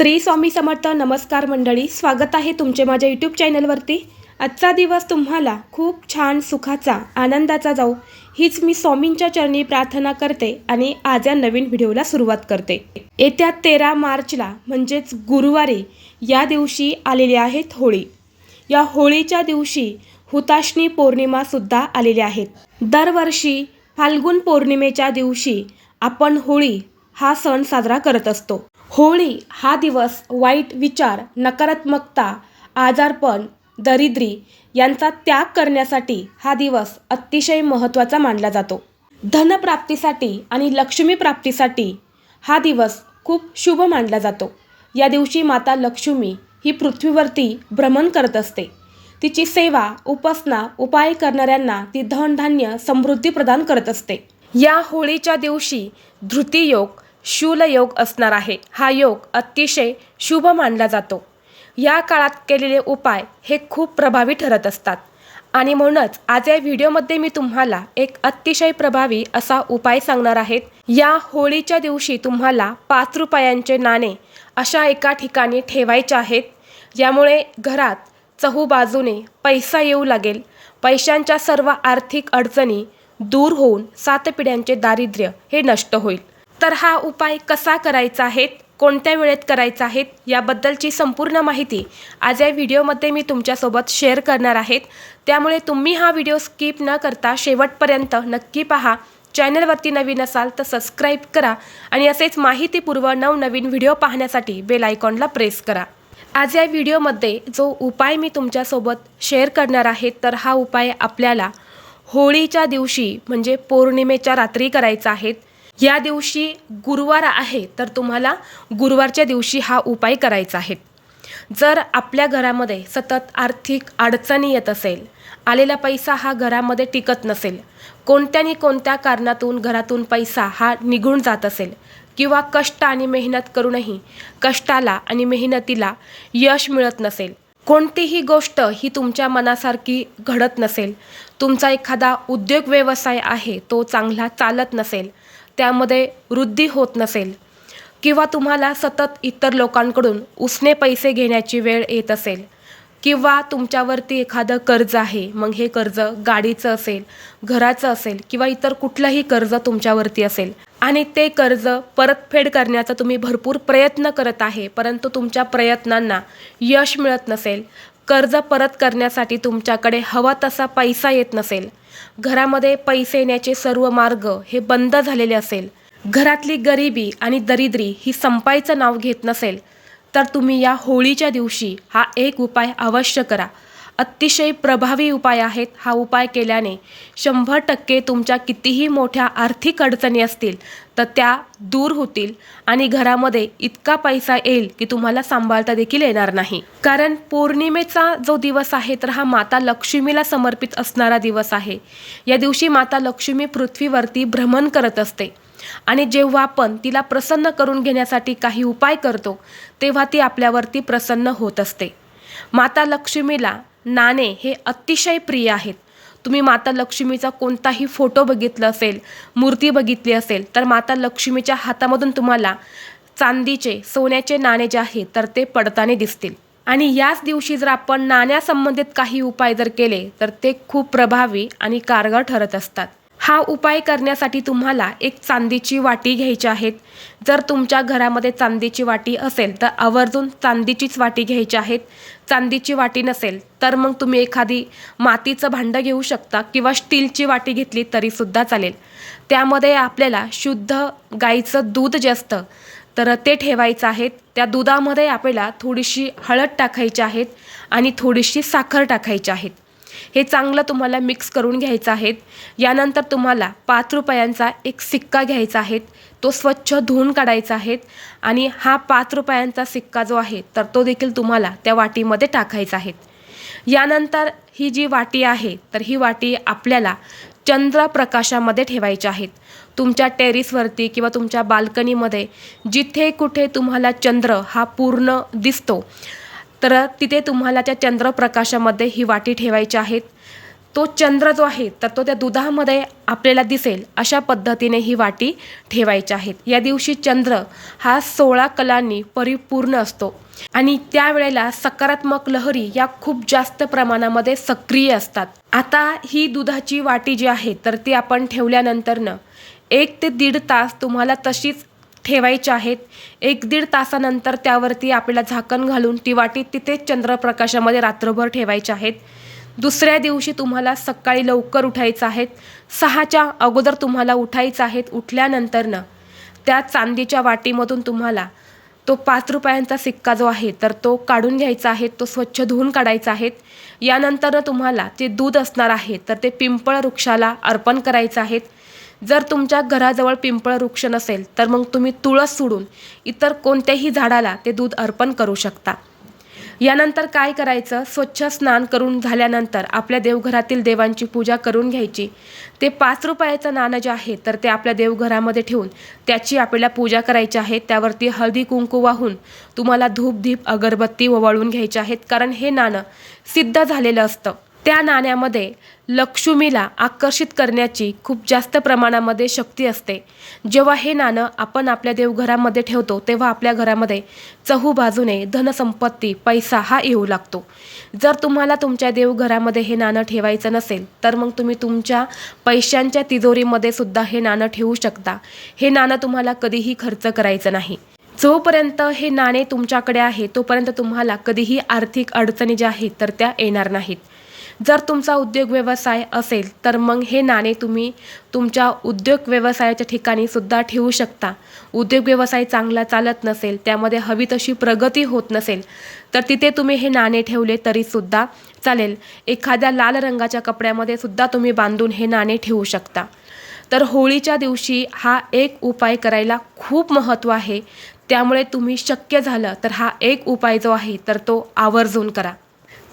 श्री स्वामी समर्थ नमस्कार मंडळी स्वागत आहे तुमचे माझ्या यूट्यूब चॅनलवरती आजचा दिवस तुम्हाला खूप छान सुखाचा आनंदाचा जाऊ हीच मी स्वामींच्या चरणी प्रार्थना करते आणि आज या नवीन व्हिडिओला सुरुवात करते. येत्या तेरा मार्चला म्हणजेच गुरुवारी या दिवशी आलेली आहेत होळी. या होळीच्या दिवशी हुताशनी पौर्णिमासुद्धा आलेल्या आहेत दरवर्षी फाल्गुन पौर्णिमेच्या दिवशी आपण होळी हा सण साजरा करत असतो. होळी हा दिवस वाईट विचार नकारात्मकता आजारपण दरिद्री यांचा त्याग करण्यासाठी हा दिवस अतिशय महत्त्वाचा मानला जातो. धनप्राप्तीसाठी आणि लक्ष्मी प्राप्तीसाठी हा दिवस खूप शुभ मानला जातो. या दिवशी माता लक्ष्मी ही पृथ्वीवरती भ्रमण करत असते. तिची सेवा उपासना उपाय करणाऱ्यांना ती धनधान्य समृद्धी प्रदान करत असते. या होळीच्या दिवशी धृतीयोग शूल योग असणार आहे. हा योग अतिशय शुभ मानला जातो. या काळात केलेले उपाय हे खूप प्रभावी ठरत असतात. आणि म्हणूनच आज या व्हिडिओमध्ये मी तुम्हाला एक अतिशय प्रभावी असा उपाय सांगणार आहेत. या होळीच्या दिवशी तुम्हाला पाच रुपयांचे नाणे अशा एका ठिकाणी ठेवायचे आहेत. यामुळे घरात चहूबाजूने पैसा येऊ लागेल. पैशांच्या सर्व आर्थिक अडचणी दूर होऊन सात पिढ्यांचे दारिद्र्य हे नष्ट होईल. तर हा उपाय कसा करायचा आहे कोणत्या वेळेत करायचा आहे याबद्दलची संपूर्ण माहिती आज या व्हिडिओमध्ये मी तुमच्यासोबत शेअर करणार आहेत. त्यामुळे तुम्ही हा व्हिडिओ स्किप न करता शेवटपर्यंत नक्की पहा. चॅनलवरती नवीन असाल तर सबस्क्राईब करा आणि असेच माहितीपूर्व नवनवीन व्हिडिओ पाहण्यासाठी बेल आयकॉनला प्रेस करा. आज या व्हिडिओमध्ये जो उपाय मी तुमच्यासोबत शेअर करणार आहे तर हा उपाय आपल्याला होळीच्या दिवशी म्हणजे पौर्णिमेच्या रात्री करायचा आहे. या दिवशी गुरुवार आहे तर तुम्हाला गुरुवारच्या दिवशी हा उपाय करायचा आहे. जर आपल्या घरामध्ये सतत आर्थिक अडचणी येत असेल आलेला पैसा हा घरामध्ये टिकत नसेल कोणत्यानी कोणत्या कारणातून घरातून पैसा हा निघून जात असेल किंवा कष्ट आणि मेहनत करूनही कष्टाला आणि मेहनतीला यश मिळत नसेल कोणतीही गोष्ट ही तुमच्या मनासारखी घडत नसेल तुमचा एखादा उद्योग व्यवसाय आहे तो चांगला चालत नसेल त्यामध्ये वृद्धी होत नसेल किंवा तुम्हाला सतत इतर लोकांकडून उसने पैसे घेण्याची वेळ येत असेल किंवा तुमच्यावरती एखादं कर्ज आहे मग हे कर्ज गाडीचं असेल घराचं असेल किंवा इतर कुठलंही कर्ज तुमच्यावरती असेल आणि ते कर्ज परतफेड करण्याचा तुम्ही भरपूर प्रयत्न करत आहे परंतु तुमच्या प्रयत्नांना यश मिळत नसेल कर्ज परत करण्यासाठी तुमच्याकडे हवा तसा पैसा येत नसेल. घरामध्ये पैसे येण्याचे सर्व मार्ग हे बंद झालेले असेल. घरातली गरिबी आणि दरिद्री ही संपायचं नाव घेत नसेल. तर तुम्ही या होळीच्या दिवशी हा एक उपाय अवश्य करा. अतिशय प्रभावी उपाय आहेत. हा उपाय केल्याने शंभर टक्के तुमच्या कितीही मोठ्या आर्थिक अडचणी असतील तर त्या दूर होतील आणि घरामध्ये इतका पैसा येईल की तुम्हाला सांभाळता देखील येणार नाही. कारण पौर्णिमेचा जो दिवस आहे तर हा माता लक्ष्मीला समर्पित असणारा दिवस आहे. या दिवशी माता लक्ष्मी पृथ्वीवरती भ्रमण करत असते आणि जेव्हा आपण तिला प्रसन्न करून घेण्यासाठी काही उपाय करतो तेव्हा ती आपल्यावरती प्रसन्न होत असते. माता लक्ष्मीला नाणे हे अतिशय प्रिय आहेत. तुम्ही माता लक्ष्मीचा कोणताही फोटो बघितला असेल मूर्ती बघितली असेल तर माता लक्ष्मीच्या हातामधून तुम्हाला चांदीचे सोन्याचे नाणे जे आहेत तर ते पडताना दिसतील. आणि याच दिवशी जर आपण नाण्यासंबंधित काही उपाय जर केले तर ते खूप प्रभावी आणि कारगर ठरत असतात. हा उपाय करण्यासाठी तुम्हाला एक चांदीची वाटी घ्यायची आहेत. जर तुमच्या घरामध्ये चांदीची वाटी असेल तर आवर्जून चांदीचीच वाटी घ्यायची आहेत. चांदीची वाटी नसेल तर मग तुम्ही एखादी मातीचं भांडं घेऊ शकता किंवा स्टीलची वाटी घेतली तरीसुद्धा चालेल. त्यामध्ये आपल्याला शुद्ध गाईचं दूध जे असतं तर ते ठेवायचं आहे त्या दुधामध्ये आपल्याला थोडीशी हळद टाकायची आहेत आणि थोडीशी साखर टाकायची आहेत. हे चांगलं तुम्हाला मिक्स करून घ्यायचं आहे यानंतर तुम्हाला पाच रुपयांचा एक सिक्का घ्यायचा आहे तो स्वच्छ धुवून काढायचा आहे आणि हा पाच रुपयांचा सिक्का जो आहे तर तो देखील तुम्हाला त्या वाटीमध्ये टाकायचा आहे. यानंतर ही जी वाटी आहे तर ही वाटी आपल्याला चंद्रप्रकाशामध्ये ठेवायचे आहेत. तुमच्या टेरिसवरती किंवा तुमच्या बाल्कनीमध्ये जिथे कुठे तुम्हाला चंद्र हा पूर्ण दिसतो तर तिथे तुम्हाला त्या चंद्रप्रकाशामध्ये ही वाटी ठेवायची आहेत तो चंद्र जो आहे तर तो त्या दुधामध्ये आपल्याला दिसेल. अशा पद्धतीने ही वाटी ठेवायची आहेत या दिवशी चंद्र हा सोळा कलांनी परिपूर्ण असतो. आणि त्यावेळेला सकारात्मक लहरी या खूप जास्त प्रमाणामध्ये सक्रिय असतात. आता ही दुधाची वाटी जी आहे तर ती आपण ठेवल्यानंतरनं एक ते दीड तास तुम्हाला तशीच ठेवायचे आहेत. एक दीड तासानंतर त्यावरती आपल्याला झाकण घालून ती वाटी तिथेच चंद्रप्रकाशामध्ये रात्रभर ठेवायचे आहेत. दुसऱ्या दिवशी तुम्हाला सकाळी लवकर उठायचं आहेत. सहाच्या अगोदर तुम्हाला उठायचं आहेत. उठल्यानंतरनं त्या चांदीच्या वाटीमधून तुम्हाला तो पाच रुपयांचा सिक्का जो आहे तर तो काढून घ्यायचा आहे. तो स्वच्छ धुवून काढायचा आहे. यानंतर तुम्हाला ते दूध असणार आहे तर ते पिंपळ वृक्षाला अर्पण करायचं आहेत जर तुमच्या घराजवळ पिंपळ वृक्ष नसेल तर मग तुम्ही तुळस सोडून इतर कोणत्याही झाडाला ते दूध अर्पण करू शकता. यानंतर काय करायचं? स्वच्छ स्नान करून झाल्यानंतर आपल्या देवघरातील देवांची पूजा करून घ्यायची. ते पाच रुपयाचं नाणं जे आहे तर ते आपल्या देवघरामध्ये ठेवून त्याची आपल्याला पूजा करायची आहे. त्यावरती हळदी कुंकू वाहून तुम्हाला धूप धीप अगरबत्ती ओवाळून घ्यायची आहेत. कारण हे नाणं सिद्ध झालेलं असतं. त्या नाण्यामध्ये लक्ष्मीला आकर्षित करण्याची खूप जास्त प्रमाणामध्ये शक्ती असते. जेव्हा हे नाणं आपण आपल्या देवघरामध्ये ठेवतो तेव्हा आपल्या घरामध्ये चहूबाजूने धनसंपत्ती पैसा हा येऊ लागतो. जर तुम्हाला तुमच्या देवघरामध्ये हे नाणं ठेवायचं नसेल तर मग तुम्ही तुमच्या पैशांच्या तिजोरीमध्ये सुद्धा हे नाणं ठेवू शकता. हे नाणं तुम्हाला कधीही खर्च करायचं नाही. जोपर्यंत हे नाणे तुमच्याकडे आहे तोपर्यंत तुम्हाला कधीही आर्थिक अडचणी ज्या आहेत तर त्या येणार नाहीत. जर तुमचा उद्योग व्यवसाय असेल तर मग हे नाणे तुम्ही तुमच्या उद्योग व्यवसायाच्या ठिकाणी सुद्धा ठेवू शकता. उद्योग व्यवसाय चांगला चालत नसेल त्यामध्ये हवी तशी प्रगती होत नसेल तर तिथे तुम्ही हे नाणे ठेवले तरीसुद्धा चालेल. एखाद्या लाल रंगाच्या कपड्यामध्ये सुद्धा तुम्ही बांधून हे नाणे ठेवू शकता. तर होळीच्या दिवशी हा एक उपाय करायला खूप महत्त्व आहे. त्यामुळे तुम्ही शक्य झालं तर हा एक उपाय जो आहे तर तो आवर्जून करा.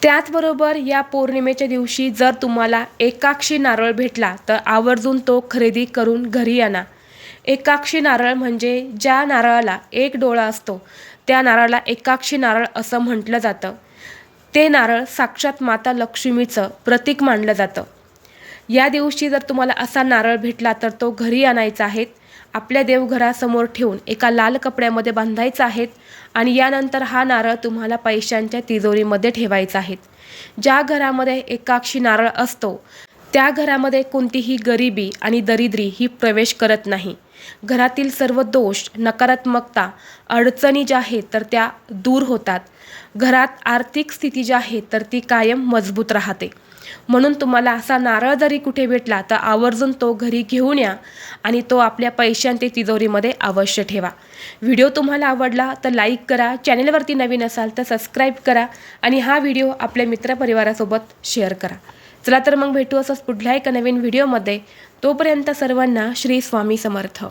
त्याचबरोबर या पौर्णिमेच्या दिवशी जर तुम्हाला एकाक्षी नारळ भेटला तर आवर्जून तो खरेदी करून घरी आणा. एकाक्षी नारळ म्हणजे ज्या नारळाला एक डोळा असतो त्या नारळाला एकाक्षी नारळ असं म्हटलं जातं. ते नारळ साक्षात माता लक्ष्मीचं प्रतीक मानलं जातं. या दिवशी जर तुम्हाला असा नारळ भेटला तर तो घरी आणायचा आहे. आपल्या देवघरासमोर ठेवून एका लाल कपड्यामध्ये बांधायचा आहेत आणि यानंतर हा नारळ तुम्हाला पैशांच्या तिजोरीमध्ये ठेवायचा आहे. ज्या घरामध्ये एकाक्षी नारळ असतो त्या घरामध्ये कोणतीही गरिबी आणि दरिद्री ही प्रवेश करत नाही. घरातील सर्व दोष नकारात्मकता अडचणी ज्या आहेत तर त्या दूर होतात. घरात आर्थिक स्थिती जी आहे तर ती कायम मजबूत राहते. म्हणून तुम्हाला असा नारळ जरी कुठे भेटला तर आवर्जून तो घरी घेऊन या आणि तो आपल्या पैशांच्या तिजोरीमध्ये अवश्य ठेवा. व्हिडिओ तुम्हाला आवडला तर लाईक करा. चॅनेलवरती नवीन असाल तर सबस्क्राईब करा आणि हा व्हिडिओ आपल्या मित्रपरिवारासोबत शेअर करा. चला तर मग भेटू असंच पुढल्या एका नवीन व्हिडिओमध्ये. तोपर्यंत सर्वांना श्री स्वामी समर्थ.